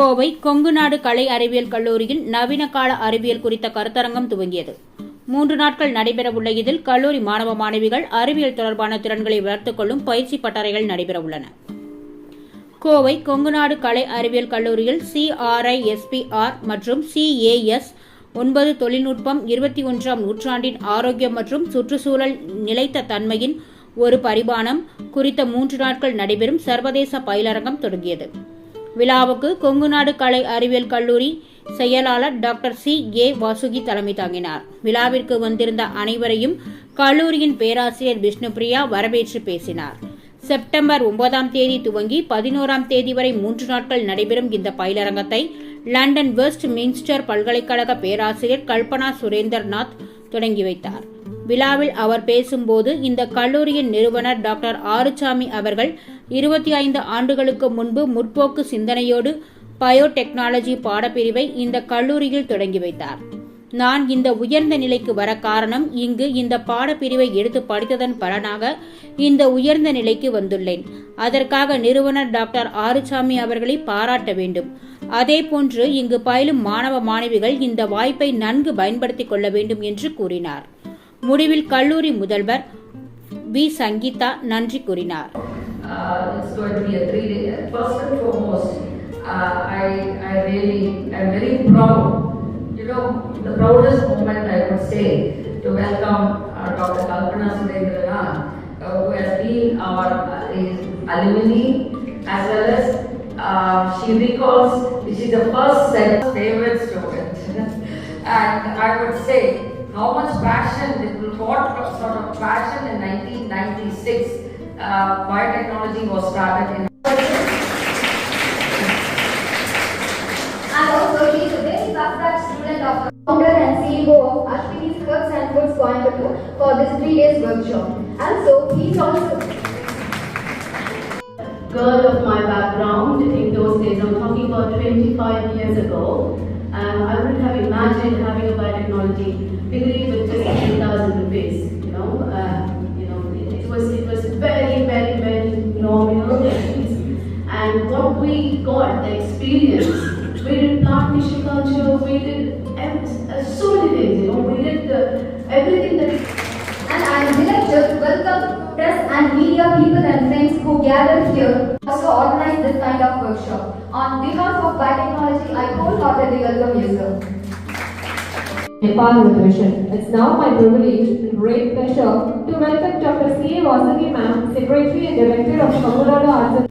கோவை கொங்கு நாடு கலை அறிவியல் கல்லூரியில் நவீன கால அறிவியல் குறித்த கருத்தரங்கம் துவங்கியது மூன்று நாட்கள் நடைபெறவுள்ள இதில் கல்லூரி மாணவ மாணவிகள் அறிவியல் தொடர்பான திறன்களை வளர்த்துக் கொள்ளும் பயிற்சி பட்டறைகள் நடைபெறவுள்ளன கோவை கொங்குநாடு கலை அறிவியல் கல்லூரியில் சிஆர்ஐஎஸ்பிஆர் மற்றும் சிஏஎஸ் ஒன்பது தொழில்நுட்பம் இருபத்தி ஒன்றாம் நூற்றாண்டின் ஆரோக்கியம் மற்றும் சுற்றுச்சூழல் நிலைத்த தன்மையின் ஒரு பரிமாணம் குறித்த மூன்று நாட்கள் நடைபெறும் சர்வதேச பயிலரங்கம் தொடங்கியது விழாவுக்கு கொங்குநாடு கலை அறிவியல் கல்லூரி செயலாளர் டாக்டர் சி ஏ வாசுகி தலைமை தாங்கினார் விழாவிற்கு வந்திருந்த அனைவரையும் கல்லூரியின் பேராசிரியர் விஷ்ணுபிரியா வரவேற்று பேசினார் செப்டம்பர் ஒன்பதாம் தேதி துவங்கி பதினோராம் தேதி வரை மூன்று நாட்கள் நடைபெறும் இந்த பயிலரங்கத்தை லண்டன் வெஸ்ட் மின்ஸ்டர் பல்கலைக்கழக பேராசிரியர் கல்பனா சுரேந்தர்நாத் தொடங்கி வைத்தார் விழாவில் அவர் பேசும்போது இந்த கல்லூரியின் நிறுவனர் டாக்டர் ஆறுசாமி அவர்கள் இருபத்தி ஐந்து ஆண்டுகளுக்கு முன்பு முற்போக்கு சிந்தனையோடு பயோடெக்னாலஜி பாடப்பிரிவை இந்த கல்லூரியில் தொடங்கி வைத்தார் நான் இந்த உயர்ந்த நிலைக்கு வர காரணம் இங்கு இந்த பாடப்பிரிவை எடுத்து படித்ததன் பலனாக இந்த உயர்ந்த நிலைக்கு வந்துள்ளேன் அதற்காக நிறுவனர் டாக்டர் ஆறுசாமி அவர்களை பாராட்ட வேண்டும் அதே போன்று இங்கு பயிலும் மாணவ மாணவிகள் இந்த வாய்ப்பை நன்கு பயன்படுத்திக் கொள்ள வேண்டும் என்று கூறினார் முடிவில் கல்லூரி முதல்வர் வி சங்கீதா நன்றி கூறினார் Uh, it's going to be a three day. First and foremost, uh, I, I really, I'm very proud. You know, the proudest moment I would say to welcome uh, Dr. Kalpana Surendranath, uh, who has been our uh, alumni as well as uh, she recalls she is the first set favorite student. and I would say how much passion, what sort of passion in 1996 uh, biotechnology was started in and also he is the of founder and CEO of Ashwini's Herbs and for this three days workshop. And so he also girl of my background in those days. I'm talking about 25 years ago. Um, I wouldn't have imagined having a biotechnology degree and what we got, the experience, we did plant tissue culture, we did and uh, so many things, you know, we did everything that. And I am delighted to welcome press and media people and friends who gathered here also organize this kind of workshop. On behalf of Biotechnology, I wholeheartedly welcome you, sir. Nepal Revolution. It's now my privilege and great pleasure to welcome Dr. C. A. Vasagi Ma'am, Secretary and Director of Kamurala Arts